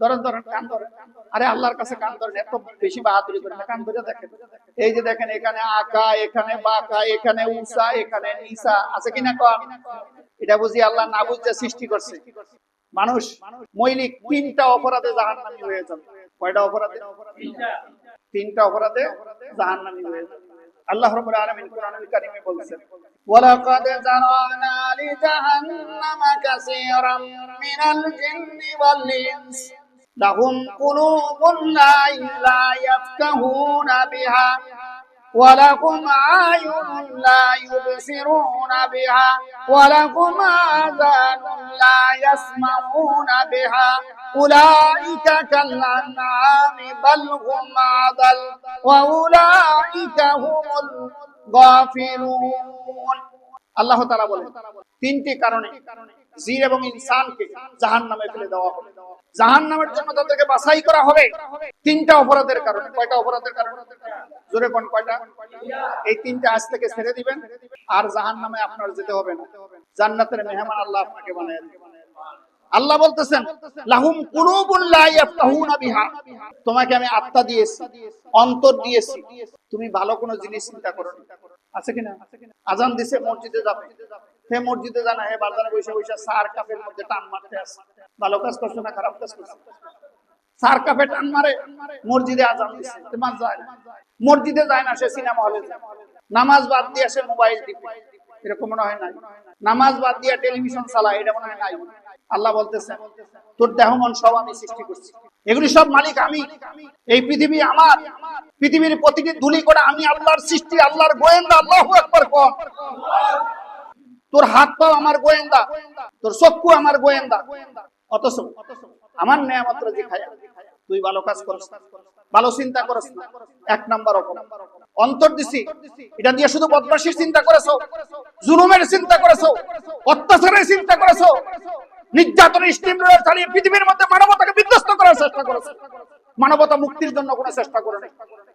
ধরেন ধরেন কান ধরেন। আরে আল্লাহর কাছে কান ধরেন, এত বেশি বাহাদুরি করেন কান ধরে দেখেন। এই যে দেখেন, এখানে আকা, এখানে বাকা, এখানে উষা এখানে নিসা আছে কিনা কম এটা বুঝি আল্লাহ না বুঝতে সৃষ্টি করছে। মানুষ, মৌলিক তিনটা অপরাধে জাহান্নামী হয়ে যাবে। কয়টা অপরাধে? তিনটা অপরাধে জাহান্নামী হয়ে যাবে। আল্লাহ রাব্বুল আলামিন কোরআনুল কারীমে বলেছেন, ওয়ালাকাদ জারানা লিজাহান্নাম কাসীরাম মিনাল জিন্নি লাহুম কুলুবুন লা লা ইয়াফকাহুনা বিহা ولهم أعين لا يبصرون بها ولهم آذان لا يسمعون بها أولئك كالأنعام بل هم أضل وأولئك هم الغافلون আল্লাহ তাআলা বলেন তিনটি কারণে জিন এবং ইনসানকে জাহান্নামে ফেলে দেওয়া হবে জাহান্নামের জন্য তাদেরকে বাছাই করা হবে। তিনটা অপরাধের কারণে। কয়টা অপরাধের কারণে? জোরে কোন কয়টা? এই তিনটা আজ থেকে ছেড়ে দিবেন। আর জাহান্নামে আপনার যেতে হবে না। জান্নাতের মেহমান আল্লাহ আপনাকে বানিয়ে আল্লাহ বলতেছেন, লাহুম তোমাকে আমি আত্মা দিয়েছি, অন্তর দিয়েছি। তুমি ভালো কোনো জিনিস চিন্তা করো। আছে কিনা? আজান দিছে, মসজিদে যাবে। হে মসজিদে জানা হে বাজারে বসে বসে সার কাপের মধ্যে টান মারতে আসে। ভালো কাজ করছ না, খারাপ কাজ করছ? সার কাপে টান মারে, মসজিদে আজান দিছে নামাজ যায় না। মসজিদে যায় না, সে সিনেমা হলে নামাজ বাদ দিয়ে সে মোবাইল টিপে। এরকম মনে হয় নাই। নামাজ বাদ দিয়ে টেলিভিশন চালায়, এটা মনে হয় নাই। আল্লাহ বলতেছেন তোর দেহ, মন সব আমি সৃষ্টি করছি। এগুলি সব মালিক আমি। এই পৃথিবী আমার। পৃথিবীর প্রতিটি ধুলি করে আমি আল্লাহর সৃষ্টি, আল্লাহর গোয়েন্দা, আল্লাহ একবার কম তোর হাত পাও আমার গোয়েন্দা, তোর চক্ষু আমার গোয়েন্দা। অথচ আমার নেয়ামাত্র যে খায়া, তুই ভালো কাজ করছ ভালো চিন্তা করছ না। এক নাম্বার অন্তর দিছি, এটা দিয়ে শুধু বদমাশির চিন্তা করেছ, জুলুমের চিন্তা করেছ, অত্যাচারের চিন্তা করেছ, নির্যাতনের স্টিম চালিয়ে পৃথিবীর মধ্যে মানবতাকে বিধ্বস্ত করার চেষ্টা করেছ। মানবতা মুক্তির জন্য কোনো চেষ্টা করে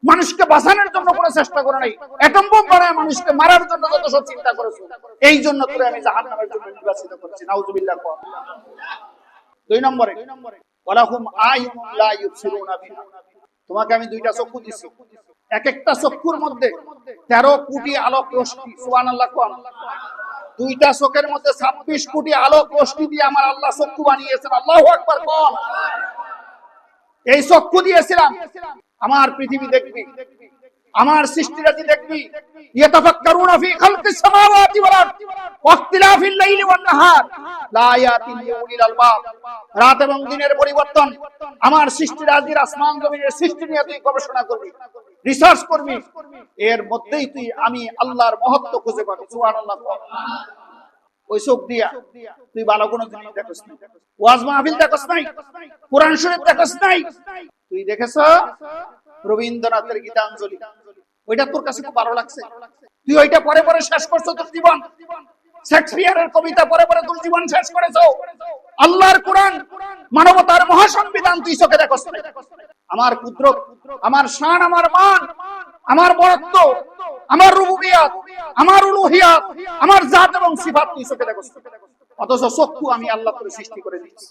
মানুষকে বাঁচানোর জন্য কোনো চেষ্টা করে নাই। অ্যাটম বোম বানায় মানুষকে মারার জন্য যত সব চিন্তা করেছ। এই জন্য তোরে আমি জাহান্নামের জন্য নির্বাচিত করছি। নাউজুবিল্লাহ কর দুই নম্বরে, ওয়ালাহুম আইয়ুন লা ইউবসিরুনা বিহা। তোমাকে আমি দুইটা চক্ষু দিছি। এক একটা চক্ষুর মধ্যে তেরো কোটি আলোক রশ্মি, সুবহানাল্লাহ কোন দুইটা চোখের মধ্যে ছাব্বিশ কোটি আলোক রশ্মি দিয়ে আমার আল্লাহ চক্ষু বানিয়েছেন। আল্লাহু আকবার কোন এই চক্ষু দিয়েছিলাম। আমার পৃথিবী দেখবি, আমার সৃষ্টিরাজি দেখবি। ইয়াতাফাক্কারুনা ফি সামাওয়াতি ওয়াল লাইলি ওয়ান নাহার। লা আয়াতিন লিউলিল আলবাব। রাত এবং দিনের পরিবর্তন। আমার সৃষ্টিরাজির আসমান জমিনের সৃষ্টি নিয়ে তুই গবেষণা করবি রিসার্চ করবি। এর মধ্যেই তুই আমি আল্লাহর মহত্ব খুঁজে পাবি। সুবহানাল্লাহ। ওই চোখ দিয়া। তুই ভালো কোনো জিনিস দেখছ না ওয়াজ মাহফিল দেখছ নাই। কোরআন শরীফ দেখছ নাই। তুই দেখেছ? রবীন্দ্রনাথের গীতাঞ্জলি। ওইটা তোর কাছে খুব ভালো লাগছে। তুই ওইটা পরে পরে শেষ করছ তোর জীবন। শেক্সপিয়ারের কবিতা পরে পরে তোর জীবন শেষ করেছ। আল্লাহর কোরআন, মানবতার মহাসংবিধান তুই চোখে নাই। আমার কুদরত, আমার শান, আমার মান, আমার বরত্ব আমার রুবুবিয়াত, আমার উলুহিয়াত, আমার জাত এবং সিফাত তুই চোখে দেখছ অথচ চক্ষু আমি আল্লাহ করে সৃষ্টি করে দিচ্ছি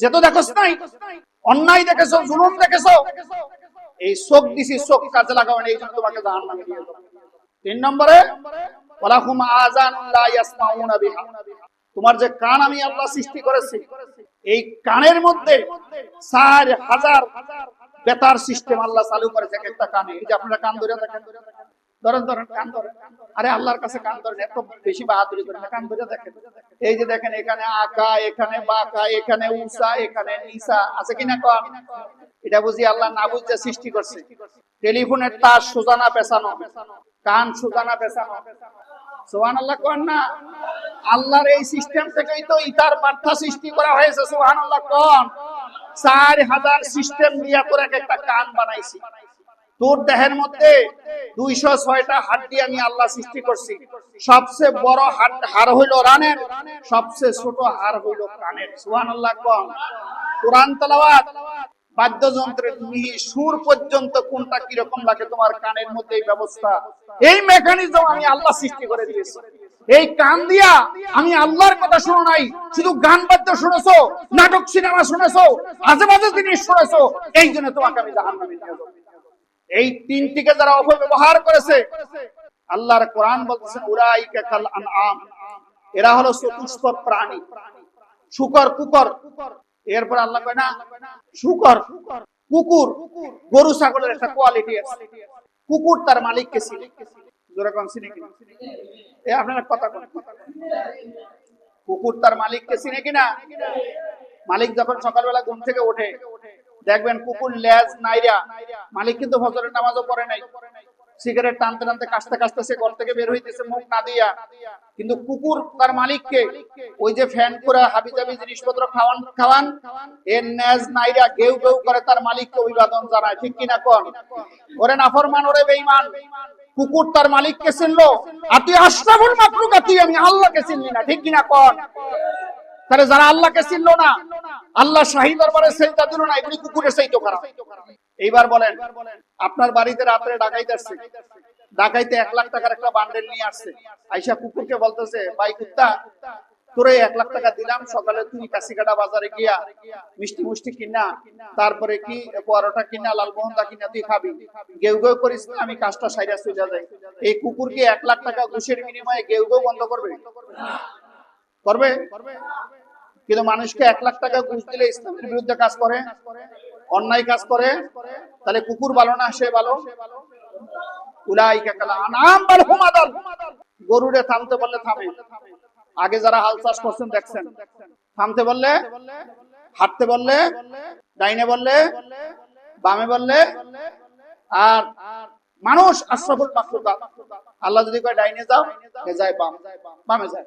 যেহেতু দেখছ নাই, অন্যায় দেখেছ, জুলুম দেখেছ, এই চোখ দিছি, চোখ কাজে লাগাও এই জন্য তোমাকে জাহান্নামে দিয়ে দেবো তিন নম্বরে, ওয়ালাহুম আযানুন লা ইয়াসমাউনা বিহা। তোমার যে কান আমি আল্লাহ সৃষ্টি করেছি, এই কানের মধ্যে চার হাজার বেতার সিস্টেম আল্লাহ চালু করেছে, একটা কানে। এই যে আপনারা কান ধরে দেখেন। ধরেন ধরেন, কান ধরেন। আরে আল্লাহর কাছে কান ধরেন, এত বেশি বাহাদুরি করেন কান ধরে দেখেন। এই যে দেখেন, এখানে আকা, এখানে বাকা, এখানে উষা এখানে নিসা আছে কিনা কম এটা বুঝি আল্লাহ না বুঝতে সৃষ্টি করছে। টেলিফোনের তার সোজানা পেছানো, কান সোজানা পেছানো। সোহান আল্লাহ কন না? আল্লাহর এই সিস্টেম থেকেই তো ইতার বার্তা সৃষ্টি করা হয়েছে সোহান আল্লাহ কন। চার হাজার সিস্টেম দিয়া করে এক একটা কান বানাইছি। তোর দেহের মধ্যে দুইশো ছয়টা হাড্ডি আমি আল্লাহ সৃষ্টি করছি। সবচেয়ে বড় হাড- হইল রানের, সবচেয়ে ছোট হাড় হইল কানের। সুহান আল্লাহ কম কোরআন তালাওয়াত বাদ্যযন্ত্রের মিহি সুর পর্যন্ত কোনটা কীরকম লাগে তোমার কানের মধ্যে এই ব্যবস্থা? এই মেকানিজম আমি আল্লাহ সৃষ্টি করে দিয়েছি। এই কান দিয়া আমি আল্লাহর কথা শুনো নাই, শুধু গান বাদ্য শুনেছো, নাটক সিনেমা শুনেছো আজে বাজে জিনিস শুনেছো, এই জন্য তোমাকে আমি জাহান্নামে নিয়ে যাব। এই তিনটিকে যারা অপব্যবহার করেছে, আল্লাহর কোরআন বলতেছে উরাইকা কাল আনআম। এরা হলো চতুষ্পদ প্রাণী। শুকর, কুকর। এরপর আল্লাহ কয়, না, শুকর, কুকুর, গরু, ছাগলের একটা কোয়ালিটি আছে। কুকুর তার মালিককে চিনে। জোরে কোন, চিনে কিনা? এ, আপনারা কথা কোন কুকুর তার মালিককে চিনে কিনা? মালিক যখন সকালবেলা ঘুম থেকে ওঠে দেখবেন কুকুর লেজ নাইরা মালিক কিন্তু ফজরের নামাজও পড়ে নাই। সিগারেট টানতে টানতে কাশতে কাশতে সে ঘর থেকে বের হইতেছে মুখ না দিয়া। কিন্তু কুকুর তার মালিককে ওই যে ফ্যান করে হাবি জাবি জিনিসপত্র খাওয়ান খাওয়ান, এর নেজ নাইরা গেউ গেউ করে তার মালিককে অভিবাদন জানায়। ঠিক কিনা কোন? ওরে নাফরমান, ওরে বেঈমান। কুকুর তার মালিককে চিনলো। আর তুই আশরাফুল মাকলুকা তুই আমি আল্লাহকে চিনলি না। ঠিক কিনা কোন? তাহলে যারা আল্লাহকে চিনলো না, আল্লাহ শাহী দরবারে সেজদা দিল না, এগুলি কুকুরের সেই তো খারাপ। এইবার বলেন, আপনার বাড়িতে রাত্রে ডাকাইতে আসছে। ডাকাইতে এক লাখ টাকার একটা বান্ডেল নিয়ে আসছে। আইসা কুকুরকে বলতেছে, ভাই কুত্তা, তোরে এক লাখ টাকা দিলাম, সকালে তুই কাশিকাটা বাজারে গিয়া মিষ্টি মুষ্টি কিনা, তারপরে কি পরোটা কিনা লালমোহনদা কিনা, তুই খাবি। গেউ গেউ করিস, আমি কাজটা সাইরা চলে যাই। এই কুকুরকে এক লাখ টাকা ঘুষের বিনিময়ে গেউ গেউ বন্ধ করবে? করবে? কিন্তু মানুষকে এক লাখ টাকা ঘুষ দিলে ইসলামের বিরুদ্ধে কাজ করে, অন্যায় কাজ করে, তাহলে কুকুর ভালো না সে ভালো? গরুরে থামতে বললে থামে। আগে যারা হাল চাষ করছেন, দেখছেন। থামতে বললে, হাঁটতে বললে, ডাইনে বললে, বামে বললে, আর মানুষ আশরাফুল আল্লাহ যদি কয়, ডাইনে যাও যায় বাম, বামে যায়।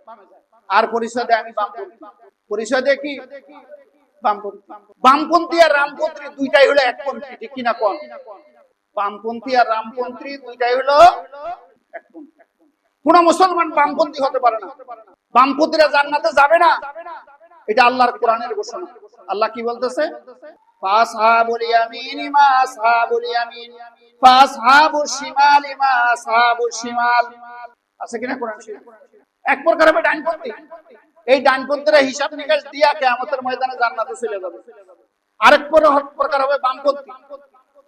আর পরিচয় দেয় আমি পরিচয় কি? বামপন্থী। আর রামপন্থী দুইটাই হলো একপন্থী, ঠিক কিনা কোন? বামপন্থী আর রামপন্থী দুইটাই হলো একপন্থী। কোন মুসলমান বামপন্থী হতে পারে না। বামপন্থীরা জান্নাতে যাবে না। এটা আল্লাহর কোরআনের ঘোষণা। আল্লাহ কি বলতেছে? আছে কিনা কোরআন এক প্রকার হবে ডানপন্থী এই ডানপন্থীরা হিসাব নিকাশ দিয়া কিয়ামতের ময়দানে জান্নাতে চলে যাবে। আরেক প্রকার হবে বামপন্থী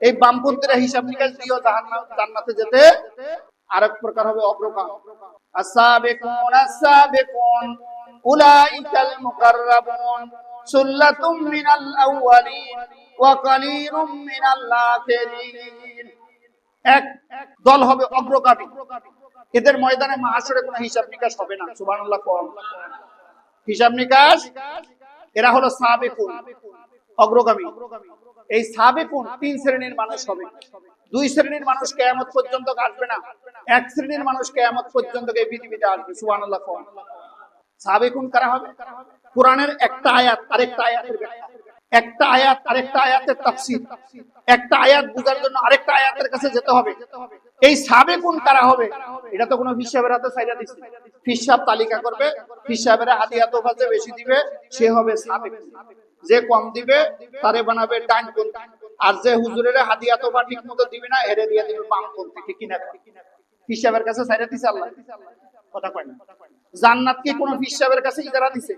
এই বামপন্থীরা হিসাব নিকাশ দিয়েও জান্নাতে যেতে আরেক প্রকার হবে অগ্রগাম। আসাবিকুন আসাবিকুন উলাইকাল মুকাররাবুন সুল্লাতুম মিনাল আউয়ালিন ওয়া কালিলুম মিনাল আখিরিন। এক দল হবে অগ্রগামী। এদের ময়দানে মাহাসরে কোনো হিসাব নিকাশ হবে না কম। হিসাব নিকাশ, এরা হলো সাবেকুন, অগ্রগামী। এই সাবেকুন তিন শ্রেণির মানুষ হবে। দুই শ্রেণির মানুষ কেয়ামত পর্যন্ত আসবে না, এক শ্রেণির মানুষ কেয়ামত পর্যন্ত এই পৃথিবীতে আসবে কম। সাবেকুন কারা হবে? কোরআনের একটা আয়াত, আরেকটা আয়াতের ব্যাখ্যা। একটা আয়াত, আরেকটা আয়াতের তাফসীর। একটা আয়াত বোঝার জন্য আরেকটা আয়াতের কাছে যেতে হবে। এই সাবে কোন কারা হবে? এটা তো কোনো হিসাবের হাতে সাইডা দিচ্ছে হিসাব তালিকা করবে হিসাবের হাদিয়া তোফা যে বেশি দিবে, সে হবে সাবে। যে কম দিবে, তারে বানাবে ডান আর যে হুজুরের হাদিয়া তোফা ঠিক মতো দিবে না হেরে দিয়ে দিবে বাম পন্থী, ঠিক কিনা হিসাবের কাছে সাইডা দিছে আল্লাহ। কথা কয় না। জান্নাত কি কোন হিসাবের কাছে ইজারা দিছে?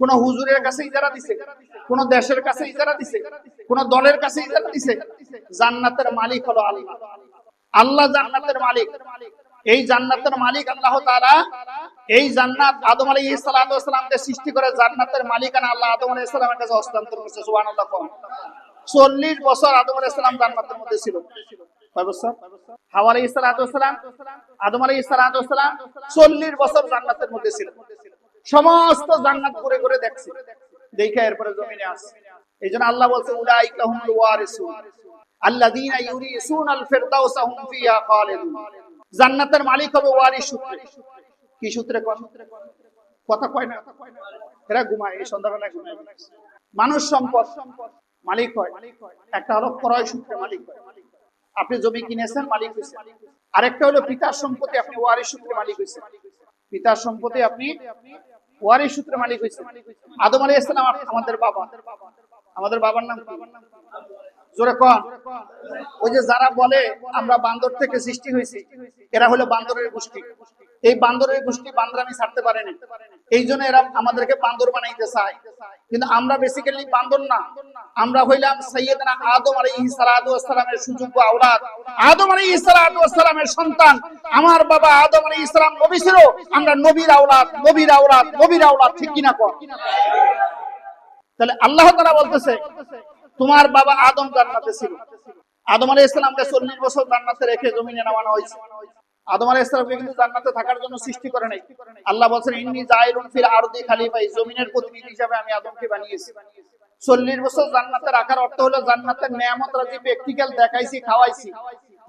কোন হুজুরের কাছে ইজারা দিছে, কোন দেশের কাছে ইজারা দিছে, কোন দলের কাছে ইজারা দিছে, জান্নাতের মালিক হলো আল্লাহ। আল্লাহ জান্নাতের মালিক। এই জান্নাতের মালিক আল্লাহ তাআলা, এই জান্নাত আদম আলাইহিস সালাতু সৃষ্টি করে জান্নাতের মালিকানা আল্লাহ আদম আলাইহিস সালামের কাছে হস্তান্তর করেছে, সুবহানাল্লাহ কোন। 40 বছর আদম আলাইহিস সালাম জান্নাতের মধ্যে ছিল। কয় বছর? আদম আলাইহিস সালাতু 40 বছর জান্নাতের মধ্যে ছিল। সমস্ত জান্নাত ঘুরে ঘুরে দেখছে। দেখে এরপরে জমিনে আসছে। এই জন্য আল্লাহ বলছে জান্নাতের মালিক হবে সূত্রে। কি সূত্রে কথা কয় না? এরা ঘুমায়, এই সন্ধ্যাবেলা মানুষ সম্পদ, মালিক হয়। একটা হলো ক্রয় সূত্রে মালিক আপনি জমি কিনেছেন, মালিক হয়েছে আরেকটা হলো পিতার সম্পত্তি, আপনি ওয়ারিস সূত্রে মালিক হয়েছে পিতার সম্পত্তি আপনি ওয়ারিস সূত্রে মালিক হয়েছে। আদম আলী ইসলাম আমাদের বাবা। আমাদের বাবার নাম? জোরে কন ওই যে যারা বলে আমরা বান্দর থেকে সৃষ্টি হয়েছি, এরা হলো বান্দরের গোষ্ঠী। এই বান্দরের গোষ্ঠী বান্দরামি ছাড়তে পারেনি। এই জন্য এরা আমাদেরকে বান্দর বানাইতে চায়। কিন্তু আমরা বেসিক্যালি বান্দর না। আমরা হইলাম সৈয়দনা আদম আলাইহিস সালাতু ওয়াস সালামের সুযোগ্য আওলাদ। আদম আলাইহিস সালাতু ওয়াস সালামের সন্তান। আমার বাবা আদম আলাইহিস সালাম নবী ছিল। আমরা নবীর আওলাদ নবীর আওলাদ নবীর আওলাদ, ঠিক কিনা কর তাহলে আল্লাহ তাআলা বলতেছে, তোমার বাবা আদম জান্নাতে ছিল। আদম আলাইহিস সালামকে 40 বছর জান্নাতে রেখে জমিনে নামানো হয়েছে। আদম আলাইহিস কিন্তু জান্নাতে থাকার জন্য সৃষ্টি করে নাই। আল্লাহ বলেন ইন্নী জাইলুন ফিল আরদি খলিফা জমিনের প্রতিনিধি হিসেবে আমি আদমকে বানিয়েছি। চল্লিশ বছর জান্নাতে রাখার অর্থ হলো জান্নাতের নিয়ামত রাজি প্র্যাকটিক্যাল দেখাইছি, খাওয়াইছি।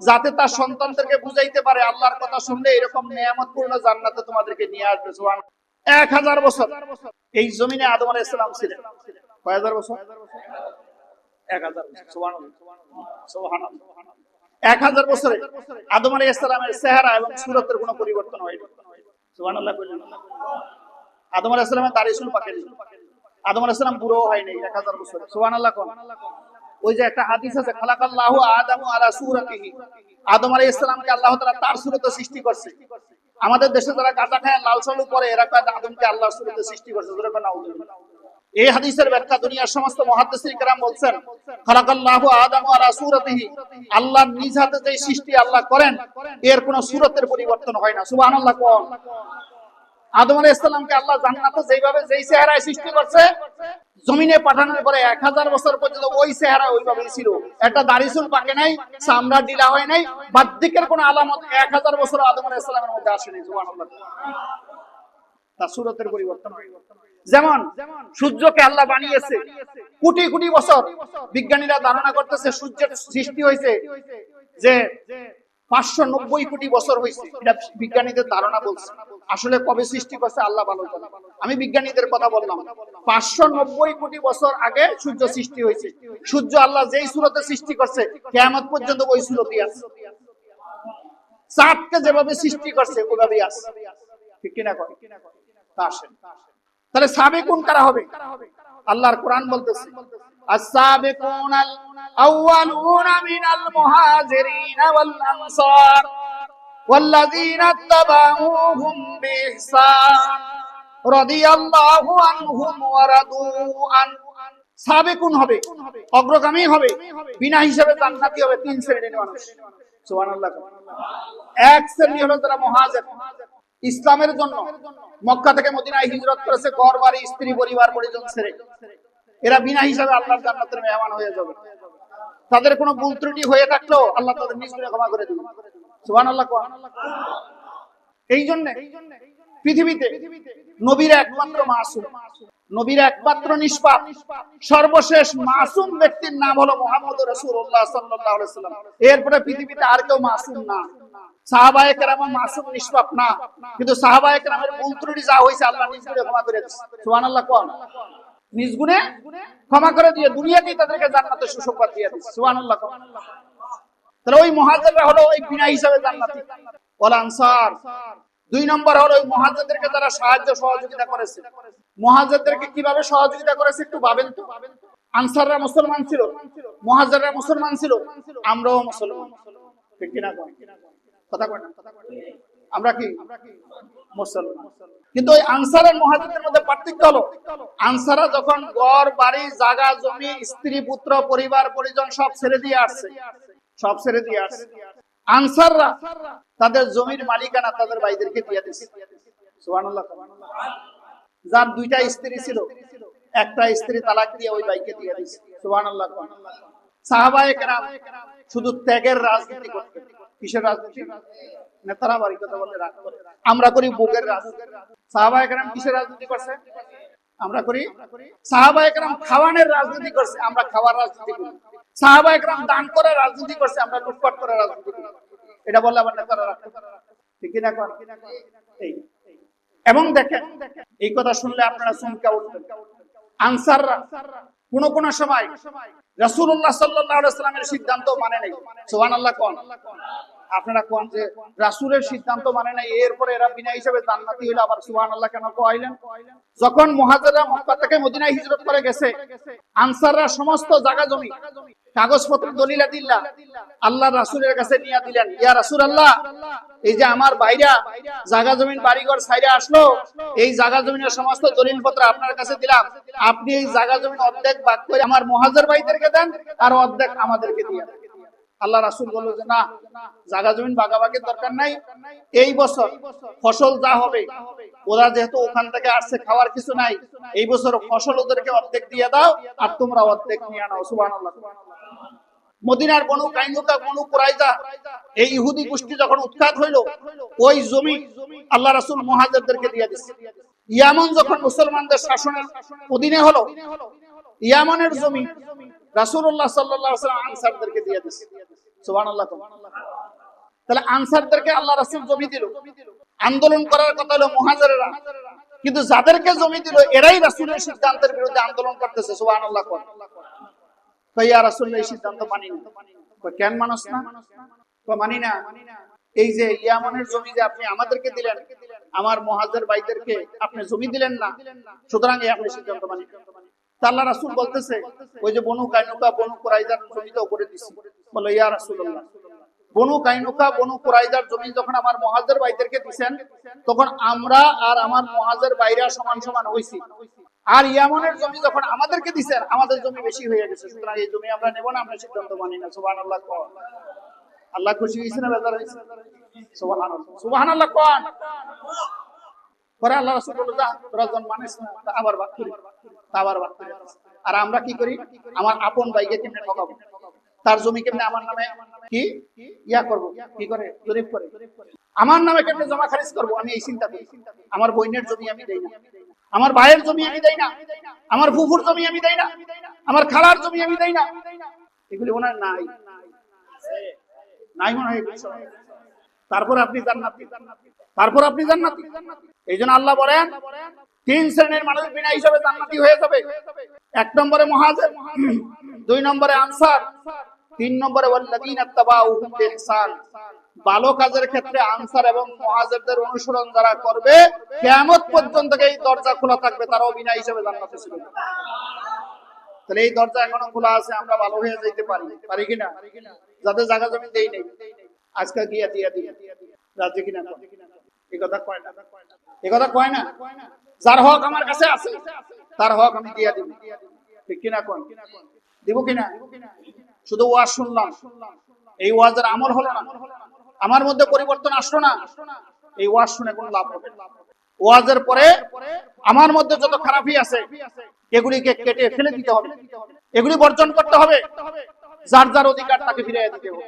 যাতে তার সন্তানদেরকে বুঝাইতে পারে, আল্লাহর কথা শুনলে এরকম নিয়ামত পূর্ণ জান্নাতে তোমাদেরকে নিয়ে আসবে এক হাজার বছর এই জমিনে আদম আলাইহিস সালাম ছিলেন। কয় হাজার বছর? এক হাজার বছর, সুবহানাল্লাহ। সুবহানাল্লাহ। এক হাজার বছরে আদম আলী ইসলামের চেহারা এবং সুরতের কোনো পরিবর্তন হয়নি। আদম আলী ইসলামের দাড়ি চুল পাকেনি। আদম আলী ইসলাম বুড়ো হয়নি এক হাজার বছরে। সুবহানাল্লাহ কোন। ওই যে একটা হাদিস আছে, খালাকাল্লাহু আদামু আলা সূরাতিহি। আদম আলী ইসলামকে আল্লাহ তাআলা তার সুরতে সৃষ্টি করছে। আমাদের দেশে যারা গাঁজা খায়, লাল সালু পরে এরা আদমকে আল্লাহর সুরতে সৃষ্টি করছে? এই হাদিসের ব্যাখ্যা দুনিয়ার সমস্ত মহাদ্দেশিকেরাম বলছেন আদম আল্লাহ নিজ হাতে যে সৃষ্টি আল্লাহ করেন, এর কোন সুরতের পরিবর্তন হয় না। সুবহানাল্লাহ আদম আল্লাহ জান্নাতে যেই চেহারায় সৃষ্টি করছে, জমিনে পাঠানোর পরে এক হাজার বছর পর্যন্ত ওই চেহারা ওইভাবেই ছিল। একটা দাড়ি চুল পাকে নাই, চামড়া ডিলা হয় নাই আলামত এক হাজার বছর আদম আলাইহিস ইসলামের মধ্যে আসেনি সুবহানাল্লাহ পরিবর্তন হয়। যেমন সূর্যকে আল্লাহ বানিয়েছে। কোটি কোটি বছর বিজ্ঞানীরা ধারণা করতেছে সূর্যের সৃষ্টি হয়েছে যে পাঁচশো নব্বই কোটি বছর হয়েছে। এটা বিজ্ঞানীদের ধারণা বলছে। আসলে কবে সৃষ্টি করছে আল্লাহ ভালো জানে। আমি বিজ্ঞানীদের কথা বললাম। পাঁচশো নব্বই কোটি বছর আগে সূর্য সৃষ্টি হয়েছে। সূর্য আল্লাহ যেই সুরতে সৃষ্টি করছে, কেয়ামত পর্যন্ত ওই সুরতেই আছে। চাঁদকে যেভাবে সৃষ্টি করছে ওইভাবেই আছে। ঠিক কিনা কর তা আসেন তাহলে সাবেকুন কারা হবে আল্লাহর কোরআন বলতেছে السابقون الأولون من المهاجرين والأنصار والذين اتبعوهم بإحسان رضي الله عنهم ورضوا عنه সাবেকুন হবে অগ্রগামী হবে বিনা হিসাবে জান্নাতি হবে তিন শ্রেণীর মানুষ সুবহানাল্লাহ এক শ্রেণী হলো যারা মুহাজির ইসলামের জন্য মক্কা থেকে মদিনায় হিজরত করেছে ঘর বাড়ি স্ত্রী, পরিবার, পরিজন ছেড়ে। এরা বিনা হিসাবে আল্লাহর জান্নাতের মেহমান হয়ে যাবে। তাদের কোনো ভুল ত্রুটি হয়ে থাকলেও আল্লাহ তাদের নিজ গুণে ক্ষমা করে দিবে। সুবহানাল্লাহ কোন এই জন্য পৃথিবীতে নবীর একমাত্র মাসুম, নবীর একমাত্র নিষ্পাপ, সর্বশেষ মাসুম ব্যক্তির নাম হলো মোহাম্মদ আলাইহি সাল্লাম এরপরে পৃথিবীতে আর কেউ মাসুম না। সাহাবায়ে কেরাম মাসুম নিষ্পাপ না। কিন্তু কেরামের ভুল ত্রুটি যা হয়েছে আল্লাহ নিজ গুণে ক্ষমা করে কোন? নিজ গুণে ক্ষমা করে দিয়ে দুনিয়াতেই তাদেরকে সুসংবাদ দিয়ে সুবহানাল্লাহ, কোন? তাহলে ওই হলো ওই বিনা হিসাবে আনসার। দুই নম্বর হলো ওই যারা সাহায্য সহযোগিতা করেছে। মুহাজিরদেরকে কীভাবে সহযোগিতা করেছে একটু ভাবেন তো। আনসাররা মুসলমান ছিল। মুহাজিররা মুসলমান ছিল। আমরাও মুসলমান। ঠিক কন? কথা কয় না? আমরা কি? মুসলমান। কিন্তু ওই আনসার আর মুহাজিরদের মধ্যে পার্থক্য হলো আনসারা যখন বাড়ি জমি, স্ত্রী, পুত্র, পরিবার, পরিজন সব ছেড়ে দিয়ে আসছে। সব ছেড়ে দিয়ে আসছে। আনসাররা তাদের জমির মালিকানা তাদের ভাইদেরকে দিয়ে সুবহানাল্লাহ। যার দুইটা স্ত্রী ছিল, একটা স্ত্রী তালাক দিয়ে ওই ভাইকে দিয়ে সুবহানাল্লাহ। সাহাবায়ে কেরাম শুধু ত্যাগের রাজনীতি কিসের রাজনীতি? নেতারা বাড়ি কথা বলে আমরা করি বুকের রাজনীতি কেরাম কিসের রাজনীতি করছে? আমরা করি সাহাবায়ে কেরাম খাওয়ানোর রাজনীতি করছে, আমরা খাওয়ার রাজনীতি করি। সাহাবায়ে কেরাম দান করে রাজনীতি করছে, আমরা লুটপাট করে রাজনীতি করি। এটা বললে আবার নেতারা করে। ঠিক কি না কর এই। এবং দেখেন, এই কথা শুনলে আপনারা চমকে উঠবেন। আনসাররা কোন কোন সময় রাসূলুল্লাহ সাল্লাল্লাহু আলাইহি সাল্লামের সিদ্ধান্ত মানে নাই। সুবহানাল্লাহ কোন? আপনারা কোন যে রাসূলের সিদ্ধান্ত মানে নাই, এরপরে এরা বিনা হিসাবে জান্নাতি হইল, আবার সুবহানাল্লাহ কেন কইলেন? যখন মুহাজিররা মক্কা থেকে মদিনায় হিজরত করে গেছে, আনসাররা সমস্ত জায়গা জমি কাগজপত্র দলিলা দিল্লা আল্লাহ রাসূলের কাছে নিয়ে দিলেন। ইয়া রাসূলুল্লাহ, এই যে আমার ভাইরা জায়গা জমিন বাড়িঘর ছাইরা আসলো, এই জায়গা জমিনের সমস্ত দলিলপত্র আপনার কাছে দিলাম। আপনি এই জায়গা জমিন অর্ধেক ভাগ করে আমার মহাজের ভাইদেরকে দেন আর অর্ধেক আমাদেরকে দিয়ে আল্লাহ রাসূল বলল যে, না জায়গা জমিন ভাগাভাগির দরকার নাই। এই বছর ফসল যা হবে, ওরা যেহেতু ওখান থেকে আসছে, খাওয়ার কিছু নাই। এই বছর ফসল ওদেরকে অর্ধেক দিয়ে দাও আর তোমরা অর্ধেক নিয়ে নাও, সুবহানাল্লাহ। মদিনার বনু কাইনুকা, বনু কুরাইজা এই ইহুদি গোষ্ঠী যখন উৎখাত হইল, ওই জমি আল্লাহ রাসূল মুহাজিরদেরকে দিয়ে দিচ্ছে ইয়ামন যখন মুসলমানদের শাসনের অধীনে হলো, ইয়ামনের জমি আলাইহি ওয়াসাল্লাম আনসারদেরকে দিয়ে দিচ্ছে সুবহানাল্লাহ তাহলে আনসারদেরকে আল্লাহ রাসূল জমি দিল। আন্দোলন করার কথা হলো মুহাজিরেরা। কিন্তু যাদেরকে জমি দিল, এরাই রাসূলের সিদ্ধান্তের বিরুদ্ধে আন্দোলন করতেছে, সুবহানাল্লাহ জমি। তা বলতেছে, ওই যে বনু কাইনুকা, বনু কুরাইজার দিছি। বলে, ইয়া রাসূলুল্লাহ, বনু কাইনুকা, বনু কুরাইজার জমি যখন আমার মুহাজির ভাইদেরকে দিবেন তখন আমরা আর আমার মুহাজির ভাইরা সমান সমান হইছি। আর ইয়ামনের জমি যখন আমাদেরকে দিছেন আমাদের জমি বেশি হয়ে গেছে, সুতরাং এই জমি আমরা নেব না, আমরা সিদ্ধান্ত মানি না। সুবহানাল্লাহ কোন। আল্লাহ খুশি হয়েছে না বেজার হয়েছে? সুবহানাল্লাহ। সুবহানাল্লাহ কোন। পরে আল্লাহ আবার বাদ করি। আবার বাদ করি। আর আমরা কি করি? আমার আপন ভাইকে কেমনে ঠকাবো? তার জমি কেমনে আমার নামে কি? ইয়া করব। কি করে? জরিপ করে। আমার নামে কেমনে জমা খারিজ করব? আমি এই চিন্তা করি। আমার বইনের জমি আমি দেই না। আমার ভাইয়ের জমি আমি দেই না, আমার ফুফুর জমি আমি দেই না, আমার খালার জমি আমি দেই না। এগুলি ওনার নাই। নাই মনে তারপর আপনি জান্নাতি। তারপর আপনি জান্নাতি। এই জন্য আল্লাহ বলেন, তিন শ্রেণির মানুষ বিনা হিসাবে জান্নাতি হয়ে যাবে। এক নম্বরে মহাজের, দুই নম্বরে আনসার, তিন নম্বরে ওয়াল্লাযীনা তাবাউহুম বিইহসান। ভালো কাজের ক্ষেত্রে আনসার এবং মহাজেরদের অনুসরণ যারা করবে, কিয়ামত পর্যন্ত এই দরজা খোলা থাকবে তারাও বিনা হিসাবে জান্নাতে ছিল তাহলে এই দরজা এখনও খোলা আছে, আমরা ভালো হয়ে যেতে পারি। পারি কিনা যাদের জায়গা জমি দেই নেই। আজকে গিয়া দিয়া দিয়া রাজ্যে কিনা এই কথা কয় না। এই কথা কয় না? যার হক আমার কাছে আছে, তার হক আমি দিয়া দিব। ঠিক কিনা কোন দিব কিনা শুধু ওয়াজ শুনলাম। এই ওয়াজের আমল হলো না? আমার মধ্যে পরিবর্তন আসলো না। এই ওয়াজ শুনে কোনো লাভ হবে ওয়াজের পরে আমার মধ্যে যত খারাপই আছে, এগুলিকে কেটে ফেলে দিতে হবে। এগুলি বর্জন করতে হবে। যার যার অধিকার তাকে ফিরে দিতে হবে।